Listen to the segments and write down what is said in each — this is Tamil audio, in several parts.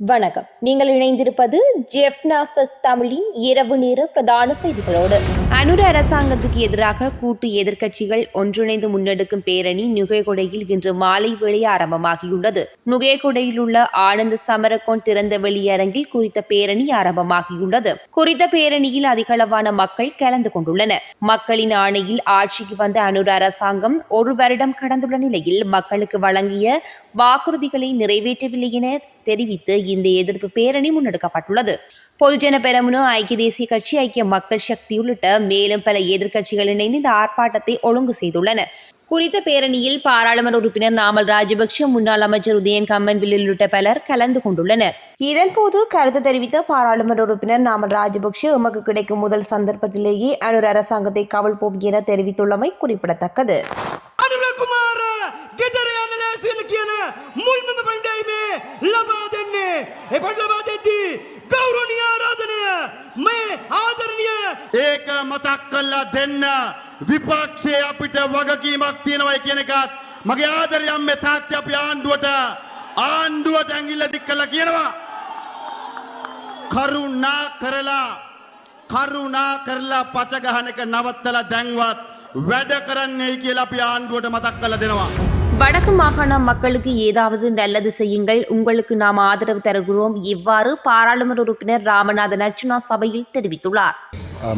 வணக்கம். நீங்கள் இணைந்திருப்பது ஜெஃப்னா தமிழின் இரவு நேர பிரதான செய்திகளோடு. அனுர அரசாங்கத்துக்கு எதிராக கூட்டு எதிர்க்கட்சிகள் ஒன்றிணைந்து முன்னெடுக்கும் பேரணி நுகைகொடையில் இன்று மாலை வேளை ஆரம்பமாகியுள்ளது. நுகைகொடையில் உள்ள ஆனந்த சமரகோன் திறந்த வெளியரங்கில் குறித்த பேரணி ஆரம்பமாகியுள்ளது. குறித்த பேரணியில் அதிகளவான மக்கள் கலந்து கொண்டுள்ளனர். மக்களின் ஆணையில் ஆட்சிக்கு வந்த அனுர அரசாங்கம் ஒரு வருடம் கடந்துள்ள நிலையில் மக்களுக்கு வழங்கிய வாக்குறுதிகளை நிறைவேற்றவில்லை என தெரிவித்து இந்த எதிர்ப்பு பேரணி முன்னெடுக்கப்பட்டுள்ளது. பொதுஜன பெரமுன ஐக்கிய தேசிய கட்சி ஐக்கிய மக்கள் சக்தி உள்ளிட்ட மேலும் பல எதிர்க்கட்சிகள் இணைந்து இந்த ஆர்ப்பாட்டத்தை ஒழுங்கு செய்துள்ளனர் குறித்த பேரணியில் பாராளுமன்ற உறுப்பினர் நாமல் ராஜபக்ஷ முன்னாள் அமைச்சர் உதயன் கம்மன்வில் உள்ளிட்ட பலர் கலந்து கொண்டுள்ளனர் இதன்போது கருத்து தெரிவித்த பாராளுமன்ற உறுப்பினர் நாமல் ராஜபக்ஷ எமக்கு கிடைக்கும் முதல் சந்தர்ப்பத்திலேயே அனுர் அரசாங்கத்தை கவல்போம் என தெரிவித்துள்ளமை குறிப்பிடத்தக்கது අනුරකුමාර ගෙදර යන ලෑසින කියන මුල්මම පණ්ඩයි මේ ලබා දෙන්නේ එපට ලබා දෙද්දී ඒක මතක් කල්ලා දෙන්න විපක්ෂය අපිට වගකීමක් තියෙනවයි කියන එකත් මගේ ආදරයම් මේ තාත්‍ය අපි ආණ්ඩුවට ආණ්ඩුවට ඇඟිල්ල දික් කළා කියනවා කරුණා කරලා කරුණා කරලා පච ගහන එක නවත්තලා දැන්වත් වැඩ කරන්නයි කියලා අපි ආණ්ඩුවට මතක් කළ දෙනවා வடக்கு மாகாண மக்களுக்கு ஏதாவது நல்லது செய்யுங்கள் உங்களுக்கு நாம் ஆதரவு தருகிறோம் இவ்வாறு பாராளுமன்ற உறுப்பினர் ராமநாதன் அர்ச்சுனா சபையில் தெரிவித்துள்ளார்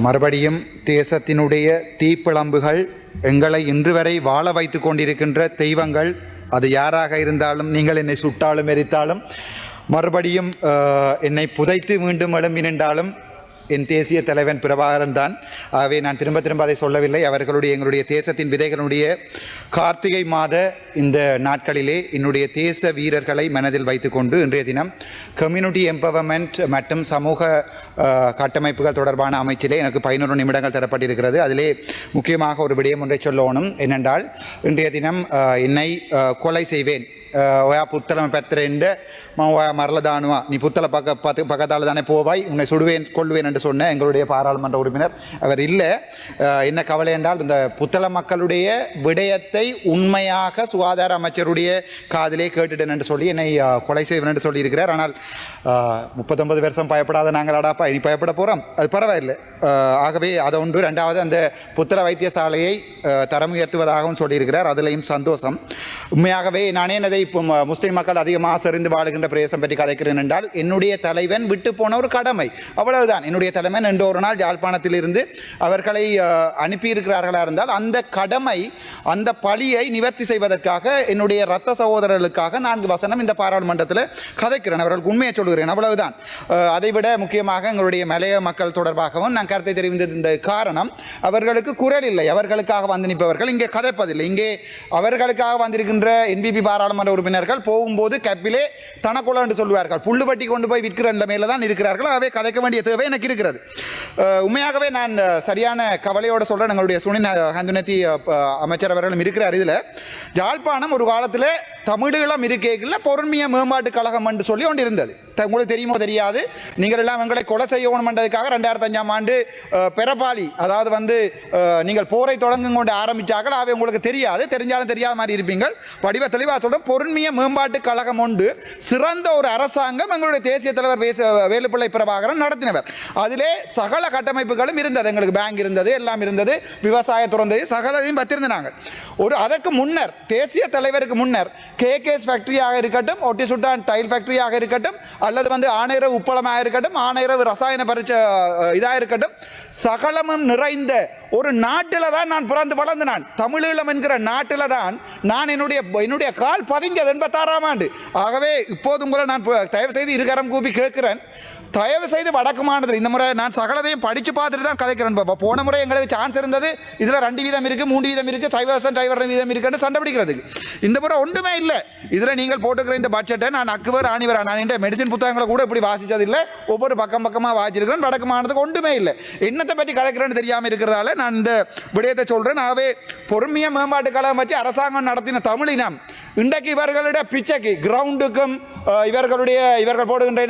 மறுபடியும் தேசத்தினுடைய தீப்பிழம்புகள் எங்களை இன்று வரை வாழ வைத்து கொண்டிருக்கின்ற தெய்வங்கள். அது யாராக இருந்தாலும் நீங்கள் என்னை சுட்டாலும் எரித்தாலும் மறுபடியும் என்னை புதைத்து மீண்டும் எழும்பி நின்றாலும் என் தேசிய தலைவன் பிரபாகரன் தான். ஆகவே நான் திரும்ப திரும்ப அதை சொல்லவில்லை. அவர்களுடைய எங்களுடைய தேசத்தின் விதைகளுடைய கார்த்திகை மாத இந்த நாட்களிலே என்னுடைய தேச வீரர்களை மனதில் வைத்துக்கொண்டு இன்றைய தினம் கம்யூனிட்டி எம்பவர்மெண்ட் மற்றும் சமூக கட்டமைப்புகள் தொடர்பான அமைச்சிலே எனக்கு பதினொரு நிமிடங்கள் தரப்பட்டிருக்கிறது. அதிலே முக்கியமாக ஒரு விடயம் ஒன்றை சொல்லணும். என்னென்றால் இன்றைய தினம் என்னை கொலை செய்வேன். ඔයා පුත්තලම පැත්තරෙන්ට මම ඔයා මරල දානවා நீ புத்தள பக்க பத்து பக்கத்தால் தானே போவாய் உன்னை சுடுவேன் கொள்வேன் என்று சொன்ன எங்களுடைய பாராளுமன்ற உறுப்பினர் அவர் இல்லை அஹ், என்ன கவலை என்றால் இந்த புத்தள மக்களுடைய விடயத்தை உண்மையாக சுகாதார அமைச்சருடைய காதிலே கேட்டுட்டேன் என்று சொல்லி என்னை அஹ், கொலை செய்வேன் என்று சொல்லியிருக்கிறார் ஆனால் அஹ், முப்பத்தொன்பது வருஷம் பயப்படாத நாங்கள் அடாப்பா இனி பயப்பட போகிறோம் அது பரவாயில்லை அஹ், ஆகவே அதை ஒன்று ரெண்டாவது அந்த புத்திர வைத்தியசாலையை அஹ், தரம் உயர்த்துவதாகவும் சொல்லியிருக்கிறார் அதிலையும் சந்தோஷம் உண்மையாகவே நானே அதை இப்போ முஸ்லீம் மக்கள் அதிகமாக சரிந்து வாழுகின்ற பிரதேசம் பற்றி கதைக்கிறேன் என்றால் என்னுடைய தலைவன் விட்டு போன ஒரு கடமை. அவ்வளவுதான். என்னுடைய தலைவன் ரெண்டு ஒரு நாள் யாழ்ப்பாணத்திலிருந்து அவர்களை அஹ், அனுப்பியிருக்கிறார்களா இருந்தால் அந்த கடமை அந்த பழியை நிவர்த்தி செய்வதற்காக என்னுடைய ரத்த சகோதரர்களுக்காக நான்கு வசனம் இந்த பாராளுமன்றத்தில் கதைக்கிறேன். அவர்களுக்கு உண்மையை சொல்கிறேன் அவ்வளவுதான். அதைவிட முக்கியமாக எங்களுடைய மலைய மக்கள் தொடர்பாகவும் நான் கருத்தை தெரிவித்தது இந்த காரணம் அவர்களுக்கு குரல் இல்லை. அவர்களுக்காக வந்து நிற்பவர்கள் இங்கே கதைப்பதில்லை. இங்கே அவர்களுக்காக வந்திருக்கின்ற என்பிபி பாராளுமன்ற உறுப்பினர்கள் போகும்போது கப்பிலே தனக்குள்ள என்று சொல்லுவார்கள். புல்லு வட்டி கொண்டு போய் விற்கிற நிலைமையில் தான் இருக்கிறார்கள். ஆகவே கதைக்க வேண்டிய தேவை எனக்கு இருக்கிறது. உண்மையாகவே நான் சரியான கவலையோட சொல்கிறேன் எங்களுடைய சுனில் ஹந்துனத்தி அமைச்சர் அவர்களும் இருக்கிறார் இதில். யாழ்ப்பாணம் ஒரு காலத்தில் தமிழீழம் இருக்கைகளில் பொருண்மைய மேம்பாட்டு கழகம் என்று சொல்லி ஒன்று இருந்தது உங்களுக்கு தெரியுமோ தெரியாது. நீங்கள் எல்லாம் எங்களை கொலை செய்யணும் என்றதுக்காக ரெண்டாயிரத்தி அஞ்சாம் ஆண்டு அஹ், பெரபாலி அதாவது வந்து நீங்கள் போரை தொடங்கும் கொண்டு ஆரம்பித்தார்கள் அவை உங்களுக்கு தெரியாது. தெரிஞ்சாலும் தெரியாத மாதிரி இருப்பீங்கள். வடிவ தெளிவாக சொல்கிறோம் பொருண்மைய மேம்பாட்டு கழகம் உண்டு சிறந்த ஒரு அரசாங்கம் எங்களுடைய தேசிய தலைவர் வேச வேலுப்பிள்ளை பிரபாகரன் நடத்தினவர். அதிலே சகல கட்டமைப்புகளும் இருந்தது. எங்களுக்கு பேங்க் இருந்தது எல்லாம் இருந்தது. விவசாய துறந்தது சகலதையும் வச்சிருந்தாங்க ஒரு அதற்கு முன்னர் தேசிய தலைவருக்கு முன்னர் கேகேஎஸ் ஃபேக்டரியாக இருக்கட்டும் ஒட்டி சுட்டான் டைல் ஃபேக்டரியாக இருக்கட்டும் அல்லது வந்து ஆணையரவு உப்பளமாக இருக்கட்டும் ஆணையரவு ரசாயன பரிச்ச இதாக இருக்கட்டும் சகலமும் நிறைந்த ஒரு நாட்டில் தான் நான் பிறந்து வளர்ந்து நான் தமிழீழம் என்கிற நாட்டில் தான் நான் என்னுடைய என்னுடைய கால் பதிஞ்சது எண்பத்தாறாம் ஆண்டு. ஆகவே இப்போது உங்களை நான் தயவு செய்து இருகரம் கூப்பி கேட்கிறேன். தயவு செய்து வடக்கு மாநிலத்தில் இந்த முறை நான் சகலதையும் படித்து பார்த்துட்டு தான் கதைக்கிறேன் பாப்பா போன முறை எங்களுக்கு சான்ஸ் இருந்தது. இதில் ரெண்டு வீதம் இருக்குது மூன்று வீதம் இருக்குது சைவர்சன் டிரைவர் வீதம் இருக்குன்னு சண்டை பிடிக்கிறதுக்கு. இந்த முறை ஒன்றுமே இல்லை. இதில் நீங்கள் போட்டுக்கிற இந்த பட்ஜெட்டை நான் அக்குவர் ஆணிவர் நான் இந்த மெடிசின் புத்தகங்களை கூட இப்படி வாசித்தது இல்லை ஒவ்வொரு பக்கம் பக்கமாக வாசிச்சிருக்கிறேன். வடக்கு மாநிலத்துக்கு ஒன்றுமே இல்லை. என்னத்தை பற்றி கதைக்கிறேன்னு தெரியாமல் இருக்கிறதால நான் இந்த விடயத்தை சொல்கிறேன் ஆகவே பொறுமையாக மேம்பாட்டு கழகம் வச்சு அரசாங்கம் நடத்தின தமிழினம் இன்றைக்கு இவர்களுடைய பிச்சைக்கு கிரவுண்டுக்கும் இவர்களுடைய இவர்கள் போடுகின்ற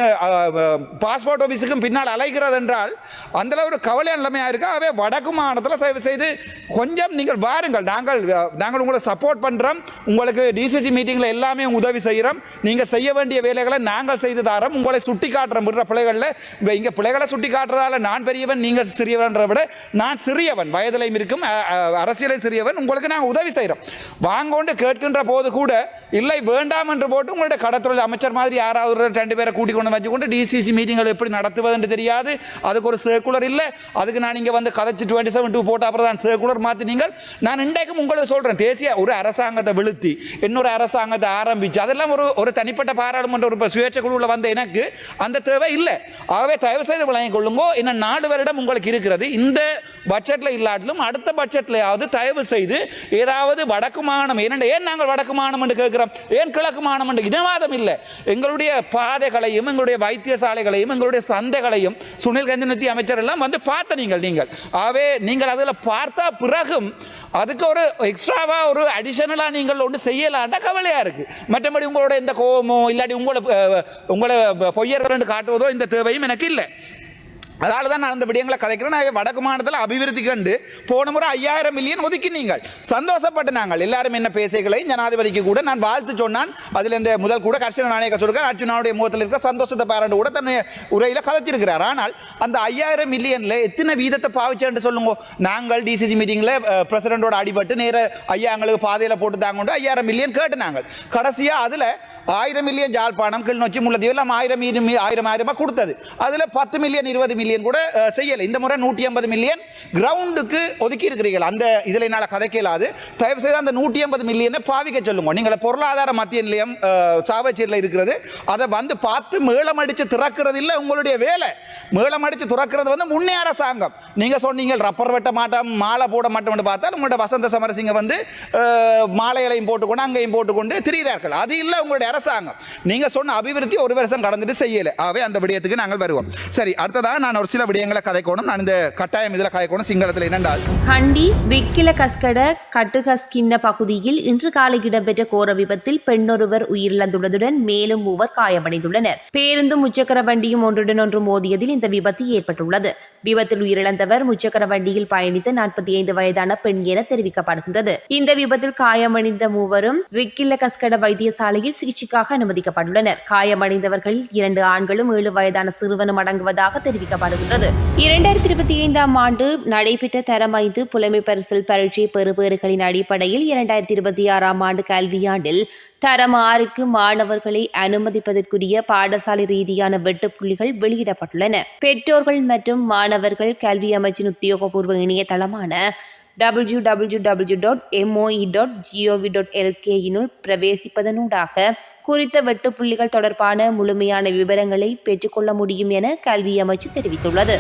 பாஸ்போர்ட் ஆஃபீஸுக்கும் பின்னால் அலைகிறது என்றால் அந்த ஒரு கவலையான நிலைமையாக இருக்கு. அவை வடக்கு மாநிலத்தில் தயவு செய்து கொஞ்சம் நீங்கள் வாருங்கள். நாங்கள் நாங்கள் உங்களை சப்போர்ட் பண்ணுறோம் உங்களுக்கு டிசிசி மீட்டிங்கில் எல்லாமே உதவி செய்கிறோம் நீங்கள் செய்ய வேண்டிய வேலைகளை நாங்கள் செய்து தரோம். உங்களை சுட்டி காட்டுறோம் விடுற பிள்ளைகளில் இங்கே பிள்ளைகளை சுட்டி காட்டுறதால நான் பெரியவன் நீங்கள் சிறியவன்ற விட நான் சிறியவன். வயதிலையும் இருக்கும் அரசியலை அரசியலையும் சிறியவன். உங்களுக்கு நாங்கள் உதவி செய்கிறோம் வாங்கோண்டு கேட்கின்ற போது கூட இல்லை வேண்டாம் என்று போட்டு உங்களுடைய கடத்தொழில் அமைச்சர் மாதிரி யாராவது ஒரு ரெண்டு பேரை கூட்டிக் கொண்டு வச்சுக்கொண்டு டிசிசி மீட்டிங்கள் எப்படி நடத்துவது என்று தெரியாது. அதுக்கு ஒரு சர்க்குலர் இல்லை. அதுக்கு நான் இங்கே வந்து கதைச்சு டுவெண்ட்டி செவன் டூ போட்ட அப்புறம் தான் சர்க்குலர் மாற்றினீங்கள் நான் இன்றைக்கும் உங்களுக்கு சொல்கிறேன் தேசிய ஒரு அரசாங்கத்தை விழுத்தி இன்னொரு அரசாங்கத்தை ஆரம்பித்து அதெல்லாம் ஒரு ஒரு தனிப்பட்ட பாராளுமன்ற ஒரு சுயேட்சை குழுவில் வந்த எனக்கு அந்த தேவை இல்லை. ஆகவே தயவு செய்து வழங்கிக் கொள்ளுங்கோ இன்னும் நாலு வருடம் உங்களுக்கு இருக்கிறது. இந்த பட்ஜெட்டில் இல்லாட்டிலும் அடுத்த பட்ஜெட்லையாவது தயவு செய்து ஏதாவது வடக்கு மாநிலம் ஏனென்ற ஏன் நாங்கள் வடக்கு மாநிலம் என்று கேட்கிறோம். ஏன் கிழக்கு மாநிலம் என்று? இதவாதம் இல்லை. எங்களுடைய பாதைகளையும் எங்களுடைய வைத்தியசாலைகளையும் எங்களுடைய சந்தைகளையும் சுனில் கஞ்சனத்தி அமைச்சர் எல்லாம் வந்து பார்த்த நீங்கள் நீங்கள். ஆகவே நீங்கள் அதில் பார்த்தா பிறகும் அதுக்கு ஒரு எக்ஸ்ட்ராவாக ஒரு அடிஷனலாக நீங்கள் ஒன்று செய்யலான்டா கவலையாக இருக்குது மற்றபடி உங்களோட எந்த கோபமோ இல்லாட்டி உங்களை உங்களை பொய்யர்கள் காட்டுவதோ இந்த தேவையும் எனக்கு இல்லை. அதனால தான் நான் அந்த விடயங்களை கதைக்கிறேன். நான் வடக்கு மாநிலத்தில் அபிவிருத்தி கண்டு போன முறை ஐயாயிரம் மில்லியன் ஒதுக்கி நீங்கள். சந்தோஷப்பட்டு நாங்கள். எல்லாரும் என்ன பேசுகளை ஜனாதிபதிக்கு கூட நான் வாழ்த்து சொன்னான். அதில் இந்த முதல் கூட கர்ஷன நாணய சொல்லிருக்கார் அர்ஜுனாவுடைய முகத்தில் இருக்கிற சந்தோஷத்தை பாராண்டு கூட தன்னை உரையில் கதைச்சிருக்கிறார். ஆனால் அந்த ஐயாயிரம் மில்லியனில் எத்தனை வீதத்தை பாவிச்சேன்னு சொல்லுங்க. நாங்கள் டிசிஜி மீட்டிங்கில் பிரசிடண்டோட அடிபட்டு நேர ஐயா எங்களுக்கு பாதையில் போட்டு தாங்க ஐயாயிரம் மில்லியன் கேட்டு நாங்கள். கடைசியாக அதில் ஆயிரம் மில்லியன் ஜாழ்ப்பாணம் கிளிநொச்சி முல்லத்தீவு எல்லாம் ஆயிரம் ஆயிரம் ஆயிரம் ஆயிரமா கொடுத்தது அதில் பத்து மில்லியன் இருபது மில்லியன் கூட செய்யலை இந்த முறை நூற்றி ஐம்பது மில்லியன் கிரவுண்டுக்கு ஒதுக்கி இருக்கிறீர்கள் அந்த இதில் என்னால் கதைக்க இயலாது. தயவு செய்து அந்த நூற்றி ஐம்பது மில்லியனை பாவிக்க சொல்லுங்க. நீங்கள் பொருளாதார மத்திய நிலையம் அஹ், சாவச்சேரியில் இருக்கிறது. அதை வந்து பார்த்து மேளம் அடித்து திறக்கிறது இல்லை உங்களுடைய வேலை. மேளம் அடித்து திறக்கிறது வந்து முன்னே அரசாங்கம். நீங்கள் சொன்னீங்க ரப்பர் வெட்ட மாட்டோம் மாலை போட மாட்டோம்னு பார்த்தா உங்களோட வசந்த சமரசிங்க வந்து மாலைகளையும் போட்டுக்கொண்டு அங்கேயும் போட்டுக்கொண்டு திரிகிறார்கள். அது இல்லை உங்களுடைய அரசாங்கம். நீங்கள் சொன்ன அபிவிருத்தி ஒரு வருஷம் கடந்துட்டு செய்யலை. ஆகவே அந்த விடயத்துக்கு நாங்கள் வருவோம். சரி அடுத்ததாக நான் ஒரு சில விடயங்களை கதைக்கணும். நான் இந்த கட்டாயம் இதில் கதைக்கணும் சிங்களத்தில் என்னென்றால் ஹண்டி விக்கில கஸ்கட கட்டுகஸ்கின்ன பகுதியில் இன்று காலை இடம்பெற்ற கோர விபத்தில் பெண்ணொருவர் உயிரிழந்துள்ளதுடன் மேலும் மூவர் காயமடைந்துள்ளனர். பேருந்தும் முச்சக்கர வண்டியும் ஒன்றுடன் ஒன்று மோதியதில் இந்த விபத்து ஏற்பட்டுள்ளது. விபத்தில் உயிரிழந்தவர் முச்சக்கர வண்டியில் பயணித்த நாற்பத்தி ஐந்து வயதான பெண் என தெரிவிக்கப்படுகின்றது. இந்த விபத்தில் காயமடைந்த மூவரும் ரிக்கில்ல கஸ்கட வைத்தியசாலையில் சிகிச்சைக்காக அனுமதிக்கப்பட்டுள்ளனர். காயமடைந்தவர்களில் இரண்டு ஆண்களும் ஏழு வயதான சிறுவனும் அடங்குவதாக தெரிவிக்கப்படுகின்றது. இரண்டாயிரத்தி இருபத்தி ஐந்தாம் ஆண்டு நடைபெற்ற தரம் ஐந்து புலமை பரிசில் பரீட்சை பெறுபவர்களின் அடிப்படையில் இரண்டாயிரத்தி இருபத்தி ஆறாம் ஆண்டு கல்வியாண்டில் தரம் ஆறுக்கு மாணவர்களை அனுமதிப்பதற்குரிய பாடசாலை ரீதியான வெட்டுப்புள்ளிகள் வெளியிடப்பட்டுள்ளன. பெற்றோர்கள் மற்றும் மாணவர்கள் கல்வி அமைச்சின் உத்தியோகபூர்வ இணையதளமான W W W dot MOE dot GOV dot எல்கேயினுள் பிரவேசிப்பதனூடாக குறித்த வெட்டுப்புள்ளிகள் தொடர்பான முழுமையான விவரங்களை பெற்றுக்கொள்ள முடியும் என கல்வி அமைச்சு தெரிவித்துள்ளது.